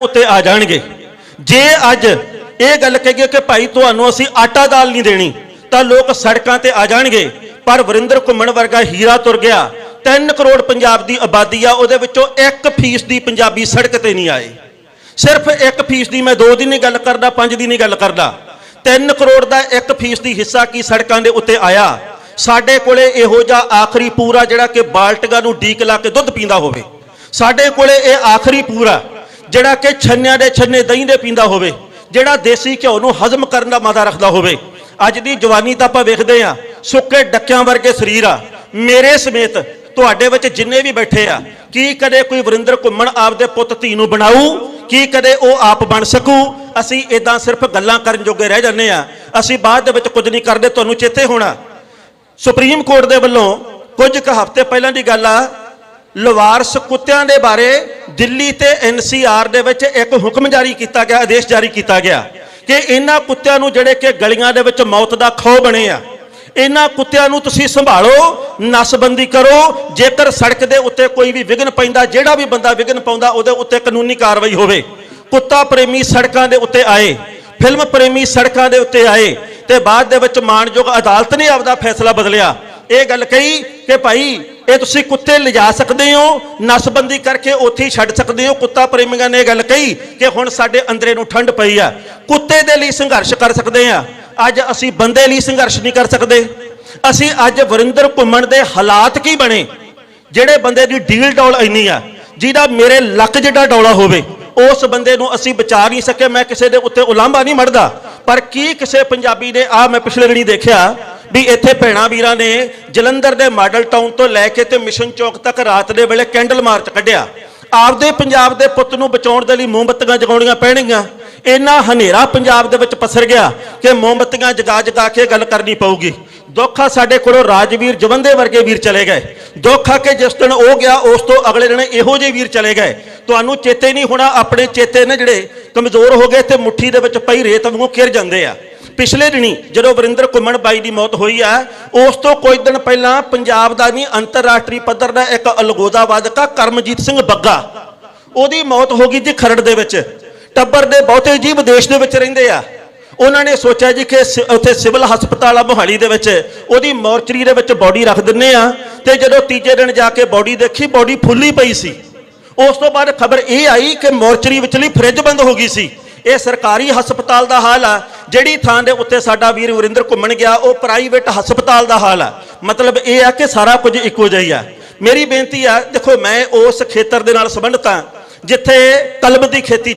ਉੱਤੇ ਆ ਜਾਣਗੇ। ਜੇ ਅੱਜ ਇਹ ਗੱਲ ਕਹੀਏ ਕਿ ਭਾਈ ਤੁਹਾਨੂੰ ਅਸੀਂ ਆਟਾ ਦਾਲ ਨਹੀਂ ਦੇਣੀ, ਤਾਂ ਲੋਕ ਸੜਕਾਂ ਤੇ ਆ ਜਾਣਗੇ। ਪਰ ਵਰਿੰਦਰ ਘੁੰਮਣ ਵਰਗਾ ਹੀਰਾ ਤੁਰ ਗਿਆ। 3 ਕਰੋੜ ਪੰਜਾਬ ਦੀ ਆਬਾਦੀ ਆ, ਉਹਦੇ ਵਿੱਚੋਂ 1% ਦੀ ਪੰਜਾਬੀ ਸੜਕ ਤੇ ਨਹੀਂ ਆਏ। ਸਿਰਫ 1% ਦੀ ਮੈਂ 2 ਦੀ ਨਹੀਂ ਗੱਲ ਕਰਦਾ 5 ਦੀ ਨਹੀਂ ਗੱਲ ਕਰਦਾ। 3 ਕਰੋੜ ਦਾ 1% ਦੀ ਹਿੱਸਾ ਕੀ ਸੜਕਾਂ ਦੇ ਉੱਤੇ ਆਇਆ? ਸਾਡੇ ਕੋਲੇ ਇਹੋ ਜਿਹਾ ਆਖਰੀ ਪੂਰਾ ਜਿਹੜਾ ਕਿ ਬਾਲਟਗਾ ਨੂੰ ਡੀਕ ਲਾ ਕੇ ਦੁੱਧ ਪੀਂਦਾ ਹੋਵੇ। ਸਾਡੇ ਕੋਲੇ ਇਹ ਆਖਰੀ ਪੂਰਾ ਜਿਹੜਾ ਕਿ ਛੰਨਿਆਂ ਦੇ ਛੰਨੇ ਦਹੀਂ ਦੇ ਪੀਂਦਾ ਹੋਵੇ, ਜਿਹੜਾ ਦੇਸੀ ਘਿਓ ਨੂੰ ਹਜ਼ਮ ਕਰਨ ਦਾ ਮਾਦਾ ਰੱਖਦਾ ਹੋਵੇ, ਅੱਜ ਦੀ ਜਵਾਨੀ ਤਾਂ ਆਪਾਂ ਵੇਖਦੇ ਆ ਸੁੱਕੇ ਡੱਕਿਆਂ ਵਰਗੇ ਸਰੀਰ ਆ। ਮੇਰੇ ਸਮੇਤ ਤੁਹਾਡੇ ਵਿੱਚ ਜਿੰਨੇ ਵੀ ਬੈਠੇ ਆ, ਕੀ ਕਦੇ ਕੋਈ ਵਰਿੰਦਰ ਘੁੰਮਣ ਆਪਦੇ ਪੁੱਤ ਧੀ ਨੂੰ ਬਣਾਊ? ਕੀ ਕਦੇ ਉਹ ਆਪ ਬਣ ਸਕੂ? ਅਸੀਂ ਇਦਾਂ ਸਿਰਫ ਗੱਲਾਂ ਕਰਨ ਜੋਗੇ ਰਹਿ ਜਾਂਦੇ ਆ ਅਸੀਂ ਬਾਅਦ ਦੇ ਵਿੱਚ ਕੁਝ ਨਹੀਂ ਕਰਦੇ, ਤੁਹਾਨੂੰ ਚੇਤੇ ਹੋਣਾ। ਸੁਪਰੀਮ ਕੋਰਟ ਦੇ ਵੱਲੋਂ ਕੁਝ ਕੁ ਹਫ਼ਤੇ ਪਹਿਲਾਂ ਦੀ ਗੱਲ ਆ ਲਵਾਰਸ ਕੁੱਤਿਆਂ ਦੇ ਬਾਰੇ ਦਿੱਲੀ ਤੇ ਐਨਸੀਆਰ ਦੇ ਵਿੱਚ ਇੱਕ ਹੁਕਮ ਜਾਰੀ ਕੀਤਾ ਗਿਆ, ਆਦੇਸ਼ ਜਾਰੀ ਕੀਤਾ ਗਿਆ ਕਿ ਇਹਨਾਂ ਕੁੱਤਿਆਂ ਨੂੰ ਜਿਹੜੇ ਕਿ ਗਲੀਆਂ ਦੇ ਵਿੱਚ ਮੌਤ ਦਾ ਖੌਅ ਬਣੇ ਆ, ਇਹਨਾਂ ਕੁੱਤਿਆਂ ਨੂੰ ਤੁਸੀਂ ਸੰਭਾਲੋ, ਨਸਬੰਦੀ ਕਰੋ, ਜੇਕਰ ਸੜਕ ਦੇ ਉੱਤੇ ਕੋਈ ਵੀ ਵਿਘਨ ਪੈਂਦਾ, ਜਿਹੜਾ ਵੀ ਬੰਦਾ ਵਿਘਨ ਪਾਉਂਦਾ, ਉਹਦੇ ਉੱਤੇ ਕਾਨੂੰਨੀ ਕਾਰਵਾਈ ਹੋਵੇ। ਕੁੱਤਾ ਪ੍ਰੇਮੀ ਸੜਕਾਂ ਦੇ ਉੱਤੇ ਆਏ, ਫਿਲਮ ਪ੍ਰੇਮੀ ਸੜਕਾਂ ਦੇ ਉੱਤੇ ਆਏ ਤੇ ਬਾਅਦ ਦੇ ਵਿੱਚ ਮਾਣਯੋਗ ਅਦਾਲਤ ਨੇ ਆਪਦਾ ਫੈਸਲਾ ਬਦਲਿਆ। ਇਹ ਗੱਲ ਕਹੀ ਕਿ ਭਾਈ ਇਹ ਤੁਸੀਂ ਕੁੱਤੇ ਲਿਜਾ ਸਕਦੇ ਹੋ, ਨਸਬੰਦੀ ਕਰਕੇ ਉੱਥੇ ਹੀ ਛੱਡ ਸਕਦੇ ਹੋ। ਕੁੱਤਾ ਪ੍ਰੇਮੀਆਂ ਨੇ ਇਹ ਗੱਲ ਕਹੀ ਕਿ ਹੁਣ ਸਾਡੇ ਅੰਦਰੇ ਨੂੰ ਠੰਡ ਪਈ ਆ। ਕੁੱਤੇ ਦੇ ਲਈ ਸੰਘਰਸ਼ ਕਰ ਸਕਦੇ ਆ। ਅੱਜ ਅਸੀਂ ਬੰਦੇ ਲਈ ਸੰਘਰਸ਼ ਨਹੀਂ ਕਰ ਸਕਦੇ। ਅਸੀਂ ਅੱਜ ਵਰਿੰਦਰ ਘੁੰਮਣ ਦੇ ਹਾਲਾਤ ਕੀ ਬਣੇ? ਜਿਹੜੇ ਬੰਦੇ ਦੀ ਡੀਲ ਡੌਲ ਇੰਨੀ ਆ, ਜਿਹਦਾ ਮੇਰੇ ਲੱਕ ਜਿੱਡਾ ਡੌਲਾ ਹੋਵੇ, ਉਸ ਬੰਦੇ ਨੂੰ ਅਸੀਂ ਬਚਾ ਨਹੀਂ ਸਕੇ। ਮੈਂ ਕਿਸੇ ਦੇ ਉੱਤੇ ਉਲਾਂਭਾ ਨਹੀਂ ਮੜਦਾ। ਪਰ ਕੀ ਕਿਸੇ ਪੰਜਾਬੀ ਨੇ ਆ ਮੈਂ ਪਿਛਲੇ ਦਿਨੀ ਦੇਖਿਆ ਵੀ ਇੱਥੇ ਭੈਣਾ ਵੀਰਾਂ ਨੇ ਜਲੰਧਰ ਦੇ ਮਾਡਲ ਟਾਊਨ ਤੋਂ ਲੈ ਕੇ ਤੇ ਮਿਸ਼ਨ ਚੌਕ ਤੱਕ ਰਾਤ ਦੇ ਵੇਲੇ ਕੈਂਡਲ ਮਾਰਚ ਕੱਢਿਆ। ਆਪਦੇ ਪੰਜਾਬ ਦੇ ਪੁੱਤ ਨੂੰ ਬਚਾਉਣ ਦੇ ਲਈ ਮੋਮਬੱਤੀਆਂ ਜਗਾਉਣੀਆਂ ਪੈਣਗੀਆਂ। ਇੰਨਾ ਹਨੇਰਾ ਪੰਜਾਬ ਦੇ ਵਿੱਚ ਪਸਰ ਗਿਆ ਕਿ ਮੋਮਬੱਤੀਆਂ ਜਗਾ ਜਗਾ ਕੇ ਗੱਲ ਕਰਨੀ ਪਊਗੀ। ਦੁੱਖ ਆ ਸਾਡੇ ਕੋਲੋਂ ਰਾਜਵੀਰ ਜਵੰਦੇ ਵਰਗੇ ਵੀਰ ਚਲੇ ਗਏ। ਦੁੱਖ ਆ ਕਿ ਜਿਸ ਦਿਨ ਉਹ ਗਿਆ, ਉਸ ਤੋਂ ਅਗਲੇ ਦਿਨ ਇਹੋ ਜਿਹੇ ਵੀਰ ਚਲੇ ਗਏ। ਤੁਹਾਨੂੰ ਚੇਤੇ ਨਹੀਂ ਹੋਣਾ, ਆਪਣੇ ਚੇਤੇ ਨੇ ਜਿਹੜੇ ਕਮਜ਼ੋਰ ਹੋ ਗਏ ਤੇ ਮੁੱਠੀ ਦੇ ਵਿੱਚ ਪਈ ਰੇਤ ਵਾਂਗੂ ਕਿਰ ਜਾਂਦੇ ਆ। ਪਿਛਲੇ ਦਿਨੀ ਜਦੋਂ ਵਰਿੰਦਰ ਘੁੰਮਣ ਬਾਈ ਦੀ ਮੌਤ ਹੋਈ ਆ, ਉਸ ਤੋਂ ਕੁਝ ਦਿਨ ਪਹਿਲਾਂ ਪੰਜਾਬ ਦਾ ਨਹੀਂ, ਅੰਤਰਰਾਸ਼ਟਰੀ ਪੱਧਰ ਦਾ ਇੱਕ ਅਲਗੋਦਾ ਵਾਦਕਾ ਕਰਮਜੀਤ ਸਿੰਘ ਬੱਗਾ। ਉਹਦੀ ਮੌਤ ਹੋ ਗਈ ਜੀ ਖਰੜ ਦੇ ਵਿੱਚ। ਟੱਬਰ ਦੇ ਬਹੁਤੇ ਜੀ ਵਿਦੇਸ਼ ਦੇ ਵਿੱਚ ਰਹਿੰਦੇ ਆ। ਉਹਨਾਂ ਨੇ ਸੋਚਿਆ ਜੀ ਕਿ ਸਿ- ਉੱਥੇ ਸਿਵਲ ਹਸਪਤਾਲ ਆ ਮੋਹਾਲੀ ਦੇ ਵਿੱਚ। ਉਹਦੀ ਮੋਰਚਰੀ ਦੇ ਵਿੱਚ ਬੋਡੀ ਰੱਖ ਦਿੰਨੇ ਆ। ਤੇ ਜਦੋਂ ਤੀਜੇ ਦਿਨ ਜਾ ਕੇ ਬੋਡੀ ਦੇਖੀ, ਬੋਡੀ ਫੁੱਲੀ ਪਈ ਸੀ। ਉਸ ਤੋਂ ਬਾਅਦ ਖਬਰ ਇਹ ਆਈ ਕਿ ਮੋਰਚਰੀ ਵਿਚਲੀ ਫ੍ਰਿਜ ਬੰਦ ਹੋ ਗਈ ਸੀ। ਇਹ ਸਰਕਾਰੀ ਹਸਪਤਾਲ ਦਾ ਹਾਲ ਆ। ਜਿਹੜੀ ਥਾਂ ਦੇ ਉੱਤੇ ਸਾਡਾ ਵੀਰ ਵਰਿੰਦਰ ਘੁੰਮਣ ਗਿਆ, ਉਹ ਪ੍ਰਾਈਵੇਟ ਹਸਪਤਾਲ ਦਾ ਹਾਲ ਆ। ਮਤਲਬ ਇਹ ਆ ਕਿ ਸਾਰਾ ਕੁਝ ਇੱਕੋ ਜਿਹਾ ਹੀ ਆ। ਮੇਰੀ ਬੇਨਤੀ ਆ, ਦੇਖੋ ਮੈਂ ਉਸ ਖੇਤਰ ਦੇ ਨਾਲ ਸੰਬੰਧਤ ਆ, ਜਿੱਥੇ ਕਲਮ ਦੀ ਖੇਤੀ